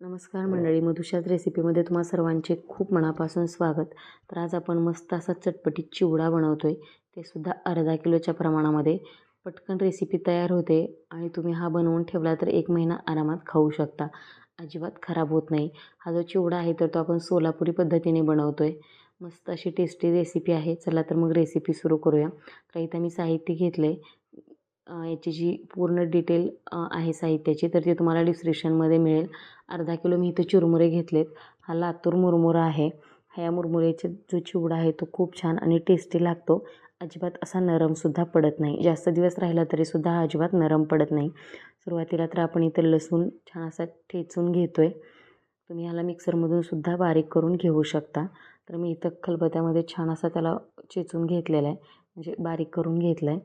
नमस्कार मंडळी मधुशाच रेसिपीमध्ये तुम्हा सर्वांचे खूप मनापासून स्वागत. तर आज आपण मस्त असा चटपटीत चिवडा बनवतो आहे ते सुद्धा अर्धा किलोच्या प्रमाणामध्ये. पटकन रेसिपी तयार होते आणि तुम्ही हा बनवून ठेवला तर एक महिना आरामात खाऊ शकता. अजिबात खराब होत नाही. हा जो चिवडा आहे तर तो आपण सोलापुरी पद्धतीने बनवतो आहे मस्त अशी टेस्टी रेसिपी आहे. चला तर मग रेसिपी सुरू करूया. तर इथं मी साहित्य घेतलं आहे याची जी पूर्ण डिटेल आहे साहित्याची तर ती तुम्हाला डिस्क्रिप्शनमध्ये मिळेल. अर्धा किलो मी इथं चुरमुरे घेतलेत. हा लातूर मुरमुरा आहे. ह्या मुरमुऱ्याचा जो चिवडा आहे तो खूप छान आणि टेस्टी लागतो. अजिबात असा नरमसुद्धा पडत नाही. जास्त दिवस राहिला तरीसुद्धा हा अजिबात नरम पडत नाही. सुरुवातीला तर आपण इथं लसूण छान असा ठेचून घेतो आहे तुम्ही ह्याला मिक्सरमधून सुद्धा बारीक करून घेऊ शकता. तर मी इथं खलबत्यामध्ये छान असा त्याला चेचून घेतलेला आहे. म्हणजे बारीक करून घेतला आहे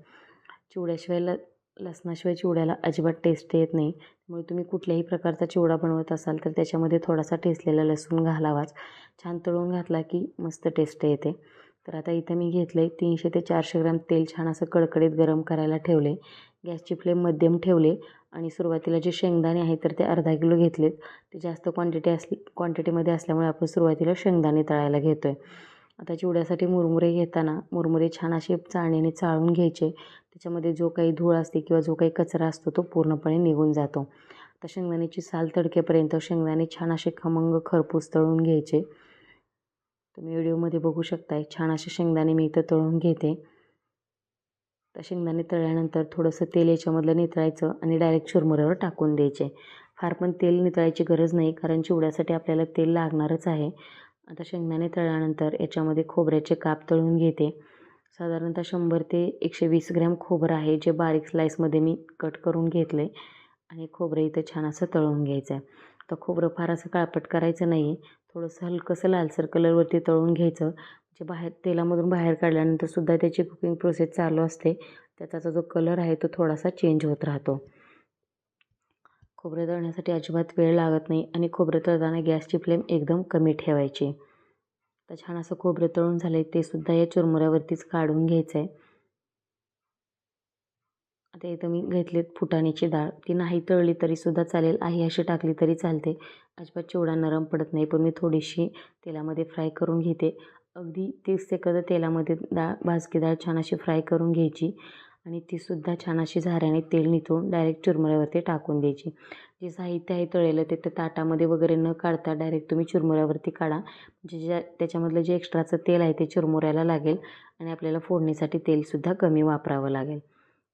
चिवड्याशिवाय ल लसणाशिवाय चिवड्याला अजिबात टेस्ट येत नाही. त्यामुळे तुम्ही कुठल्याही प्रकारचा चिवडा बनवत असाल तर त्याच्यामध्ये थोडासा ठेचलेला लसूण घालावाच. छान तळून घातला की मस्त टेस्ट येते. तर आता इथं मी घेतलं आहे तीनशे ते चारशे ग्राम तेल छान असं कडकडीत गरम करायला ठेवले गॅसची फ्लेम मध्यम ठेवले आणि सुरुवातीला जे शेंगदाणे आहेत तर ते अर्धा किलो घेतलेत. ते जास्त क्वांटिटी असली क्वांटिटीमध्ये असल्यामुळे आपण सुरुवातीला शेंगदाणे तळायला घेतो आहे आता चिवड्यासाठी मुरमुरे घेताना मुरमुरे छान असे चाळणीने चाळून घ्यायचे. त्याच्यामध्ये जो काही धूळ असते किंवा जो काही कचरा असतो तो पूर्णपणे निघून जातो. आता शेंगदाण्याची साल तडकेपर्यंत शेंगदाणे छान असे खमंग खरपूस तळून घ्यायचे. तुम्ही व्हिडिओमध्ये बघू शकताय छान असे शेंगदाणे मी इथं तळून घेते. तर शेंगदाणे तळल्यानंतर थोडंसं तेल याच्यामधलं नितळायचं आणि डायरेक्ट चुरमुऱ्यावर टाकून द्यायचे. फार पण तेल नितळायची गरज नाही कारण चिवड्यासाठी आपल्याला तेल लागणारच आहे. आता शेंगदाणे तळल्यानंतर याच्यामध्ये खोबऱ्याचे काप तळून घेते. साधारणतः शंभर ते एकशे वीस ग्रॅम खोबरं आहे जे बारीक स्लाईसमध्ये मी कट करून घेतलं आहे आणि खोबरं इथं छान असं तळून घ्यायचं आहे. तर खोबरं फार असं काळपट करायचं नाही आहे थोडंसं हलकंसं लालसर कलरवरती तळून घ्यायचं. म्हणजे बाहेर तेलामधून बाहेर काढल्यानंतर सुद्धा त्याची कुकिंग प्रोसेस चालू असते. त्याचा जो कलर आहे तो थोडासा चेंज होत राहतो. खोबरं तळण्यासाठी अजिबात वेळ लागत नाही आणि खोबरं तळताना गॅसची फ्लेम एकदम कमी ठेवायची. आता छान असं खोबरं तळून झालं आहे ते सुद्धा या चुरमुऱ्यावरतीच काढून घ्यायचं आहे आता इथं मी घेतलीत फुटाण्याची डाळ. ती नाही तळली तरीसुद्धा चालेल. आहे अशी टाकली तरी चालते. अजिबात चिवडा नरम पडत नाही पण मी थोडीशी तेलामध्ये फ्राय करून घेते. अगदी तीस सेकंद तेलामध्ये डाळ भाजकी डाळ छान अशी फ्राय करून घ्यायची. आणि तीसुद्धा छान अशी झाऱ्याने तेल निथळून डायरेक्ट चुरमुऱ्यावरती टाकून द्यायची. जे साहित्य आहे तळलेलं ते तर ताटामध्ये वगैरे न काढता डायरेक्ट तुम्ही चुरमुऱ्यावरती काढा. म्हणजे ज्या त्याच्यामधलं जे एक्स्ट्राचं तेल आहे ते चुरमुऱ्याला लागेल आणि आपल्याला फोडणीसाठी तेलसुद्धा कमी वापरावं लागेल.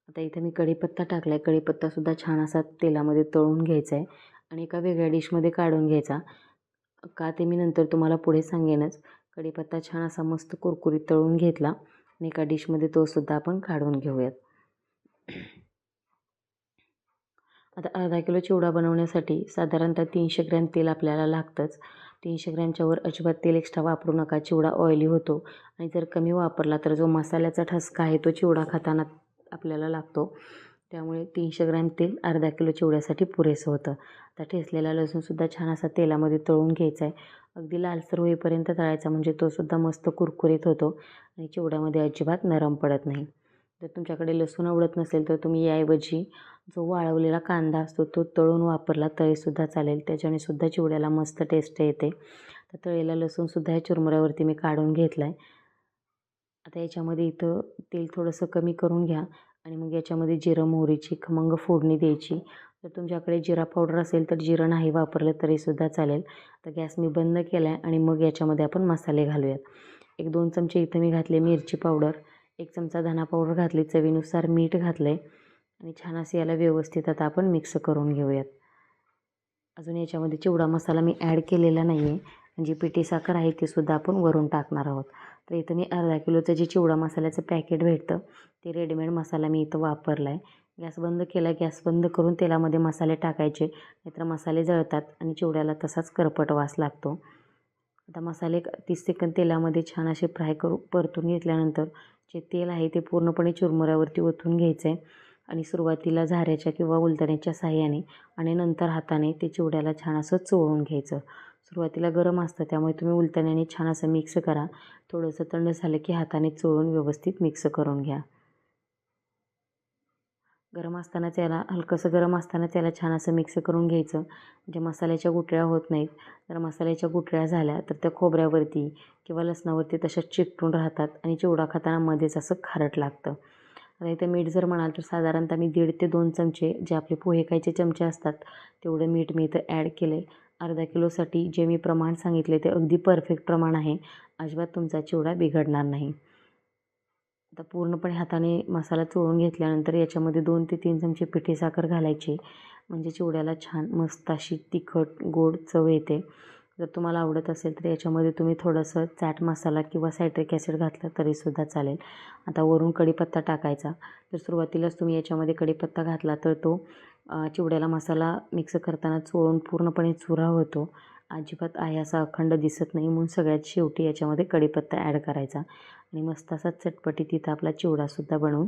आता इथं मी कढीपत्ता टाकला आहे कढीपत्तासुद्धा छान असा तेलामध्ये तळून घ्यायचा आहे आणि एका वेगळ्या डिशमध्ये काढून घ्यायचा. का ते मी नंतर तुम्हाला पुढे सांगेनच. कढीपत्ता छान असा मस्त कुरकुरीत तळून घेतला आणि एका डिशमध्ये तोसुद्धा आपण काढून घेऊयात. आता अर्धा किलो चिवडा बनवण्यासाठी साधारणतः तीनशे ग्रॅम तेल आपल्याला लागतंच. तीनशे ग्रॅमच्या वर अजिबात तेल एक्स्ट्रा वापरू नका. चिवडा ऑइली होतो आणि जर कमी वापरला तर जो मसाल्याचा ठसका आहे तो चिवडा खाताना आपल्याला लागतो. त्यामुळे तीनशे ग्रॅम तेल अर्धा किलो चिवड्यासाठी पुरेसं होतं. आता ठेसलेला लसूणसुद्धा छान असा तेलामध्ये तळून घ्यायचा आहे अगदी लालसर होईपर्यंत तळायचा म्हणजे तोसुद्धा मस्त कुरकुरीत होतो आणि चिवड्यामध्ये अजिबात नरम पडत नाही. जर तुमच्याकडे लसूण आवडत नसेल तर तुम्ही याऐवजी जो वाळवलेला कांदा असतो तो तळून वापरला तरीसुद्धा चालेल. त्याच्याने सुद्धा चिवड्याला मस्त टेस्ट येते. तर तळलेला लसूणसुद्धा या चुरमुऱ्यावरती मी काढून घेतला आहे आता याच्यामध्ये इथं तेल थोडंसं कमी करून घ्या आणि मग याच्यामध्ये जिरं मोहरीची खमंग फोडणी द्यायची. जर तुमच्याकडे जिरा पावडर असेल तर जिरं नाही वापरलं तरीसुद्धा चालेल. तर गॅस मी बंद केला आहे आणि मग याच्यामध्ये आपण मसाले घालूयात. एक दोन चमचे इथं मी घातले मिरची पावडर. एक चमचा धना पावडर घातली चवीनुसार मीठ घातलं आहे आणि छान असं याला व्यवस्थित आता आपण मिक्स करून घेऊयात. अजून याच्यामध्ये चिवडा मसाला मी ॲड केलेला नाही आहे जी पिठी साखर आहे ती सुद्धा आपण वरून टाकणार आहोत. तर इथं मी अर्धा किलोचं जे चिवडा मसाल्याचं पॅकेट भेटतं ते रेडीमेड मसाला मी इथं वापरला आहे गॅस बंद केला गॅस बंद करून तेलामध्ये मसाले टाकायचे. नाहीतर मसाले जळतात आणि चिवड्याला तसाच करपट वास लागतो. आता मसाले तीस सेकंद तेलामध्ये छान असे फ्राय करू परतून घेतल्यानंतर जे तेल आहे ते पूर्णपणे चुरमुऱ्यावरती ओतून घ्यायचं आहे आणि सुरुवातीला झाऱ्याच्या किंवा उलतण्याच्या साह्याने आणि नंतर हाताने ते चिवड्याला छान असं चोळून घ्यायचं. सुरुवातीला गरम असतं त्यामुळे तुम्ही उलतण्याने छान असं मिक्स करा. थोडंसं थंड झालं की हाताने चोळून व्यवस्थित मिक्स करून घ्या. गरम असतानाच याला हलकंसं गरम असतानाच याला छान असं मिक्स करून घ्यायचं. म्हणजे मसाल्याच्या गुठळ्या होत नाहीत जर मसाल्याच्या गुठळ्या झाल्या तर त्या खोबऱ्यावरती किंवा लसणावरती तशाच चिकटून राहतात आणि चिवडा खाताना मध्येच असं खारट लागतं. आता इथं मीठ जर म्हणाल तर साधारणतः मी दीड ते दोन चमचे जे आपले पोहे खायचे चमचे असतात तेवढं मीठ मी इथं ॲड केलं आहे अर्धा किलोसाठी जे मी प्रमाण सांगितले ते अगदी परफेक्ट प्रमाण आहे. अजिबात तुमचा चिवडा बिघडणार नाही. आता पूर्णपणे हाताने मसाला चोळून घेतल्यानंतर याच्यामध्ये दोन ते तीन चमचे पिठी साखर घालायची. म्हणजे चिवड्याला छान मस्त अशी तिखट गोड चव येते. जर तुम्हाला आवडत असेल तर याच्यामध्ये तुम्ही थोडंसं चाट मसाला किंवा सायट्रिक ॲसिड घातलं तरीसुद्धा चालेल. आता वरून कढीपत्ता टाकायचा. जर सुरुवातीलाच तुम्ही याच्यामध्ये कढीपत्ता घातला तर तो चिवड्याला मसाला मिक्स करताना चोळून पूर्णपणे चुरा होतो. अजिबात आहे असा अखंड दिसत नाही म्हणून सगळ्यात शेवटी याच्यामध्ये कढीपत्ता ॲड करायचा. आणि मस्त असा चटपटीत तिथं आपला चिवडासुद्धा बनवून